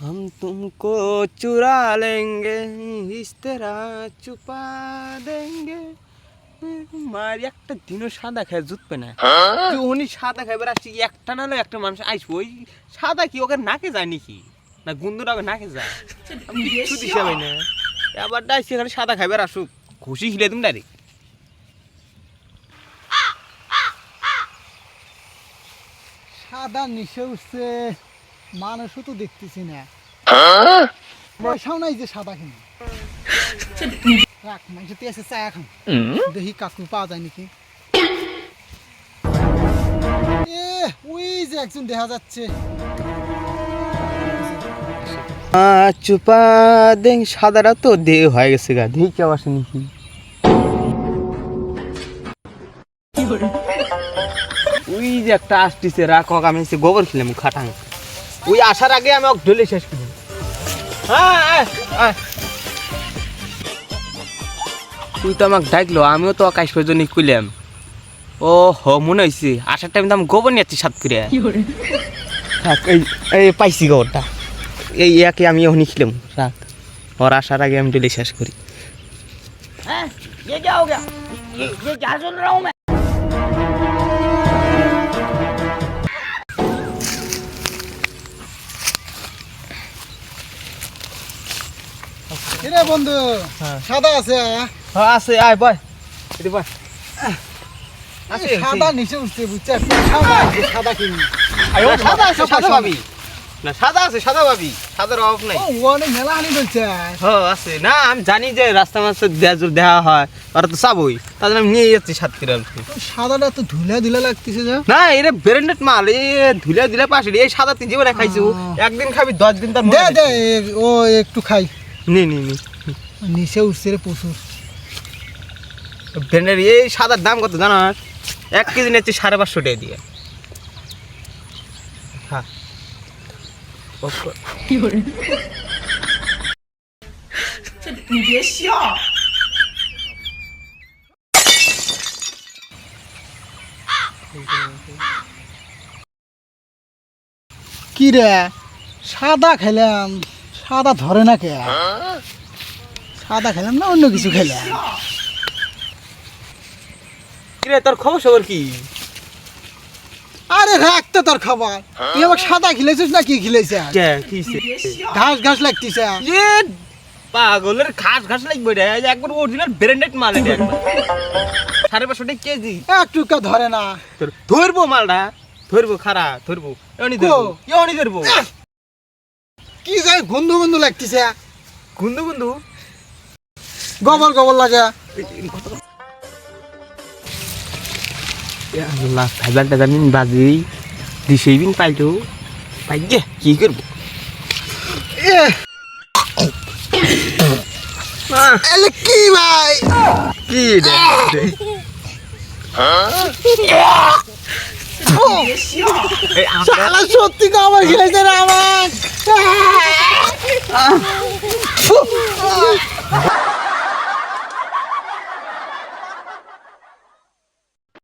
हम तुमको चुरा लेंगे इस तरह छुपा देंगे মার একটা দিনও সাদা খায় জুতবে না যে উনি সাদা খাইবার আসছি একটা না হলে একটা মানুষ আইসবো ওই সাদা কি ওকে নাকে যায় নাকি না গুন্দুর আগে নাকে যায় আমি কিচ্ছু দিশে পাই না আবার ডাইছি এখানে সাদা খাইবার আসুক খুশি খিলে তুমি ডাইরেক্ট সাদা নিশে উঠছে মানুষও তো দেখতেছি না। পয়সাও নাই যে সাদা কিনে। রাখ মাংস তুই আছে চা এখন দেখি কাকু পাওয়া যায় নাকি। এ ওই যে একজন দেখা যাচ্ছে। চুপা দেখ সাদারা তো দে হয়ে গেছে গা। দেখি কেউ আসে নাকি। ওই যে একটা আসতেছে রাখ আমি গোবর খেলাম খাটাং। ওই আসার আগে আমি ওকে ঢলে শেষ করি হ্যাঁ আয়, আয়। তুই তো আমাকে ডাকলো আমিও তো আকাশ পর্যন্ত কুইলাম ও হো মনে হয়েছে আসার টাইম তো আমি গোবর নিয়ে যাচ্ছি সাত করে থাক এই এই পাইছি গোবরটা এই একে আমি এখনই খিলাম রাখ ওর আসার আগে আমি ডেলি শেষ করি ये क्या हो गया ये ये क्या सुन रहा हूँ मैं কিরে বন্ধু? হ্যাঁ। সাদা আছে হ্যাঁ আছে আয় বয়। এটি বয়। সাদা নিচে উঠছে বুঝছে? সাদা সাদা কিনি। সাদা আছে সাদা ভাবি। না সাদা আছে সাদা ভাবি। সাদার অভাব নাই। অনেক মেলা বলছে হ্যাঁ আছে। না আমি জানি যে রাস্তা মাসে দেওয়া হয় ওরা তো চাবই। তার আমি নিয়ে যাচ্ছি সাত কিলো সাদাটা তো ধুলা ধুলা লাগতেছে না এটা ব্র্যান্ডেড মাল। এই ধুলে ধুলে পাশে এই সাদা তুই জীবনে খাইছু। একদিন খাবি দশ দিন তার দে দে ও একটু খাই। নি নি নি। নিচে উঠছে রে প্রচুর। ব্র্যান্ডের এই সাদার দাম কত জানাস এক কেজি নিচ্ছে সাড়ে পাঁচশো টাকা দিয়ে। হ্যাঁ কি রে? সাদা খেলাম। সাদা ধরে না কে? সাদা খেলাম না অন্য কিছু খেলাম? কি রে তোর খবর সবর কি? আরে রাখ তো তোর খাবার। তুই আমাকে সাদা খেলেছিস না কি খেলেছে ঘাস ঘাস লাগতেছে। এ পাগলের ঘাস ঘাস লাগবে রে। একবার অরিজিনাল ব্র্যান্ডেড মাল এটা। সাড়ে পাঁচশো টাকা কেজি। একটু কা ধরে না। ধরবো মালটা? ধরবো খারা ধরবো। এমনি? ধরবো। এমনি ধরবো। কি যায় গন্ধ গন্ধ লাগতেছে। গুন্দু গুন্দু? গবল গবল লাগে। আল্লাহ নিন বাজি দিছেই বিন কি করব? এ। এলে কি ভাই? কি রে? শালা সত্যি খাবার খেলেছে আমার Ah! Ah!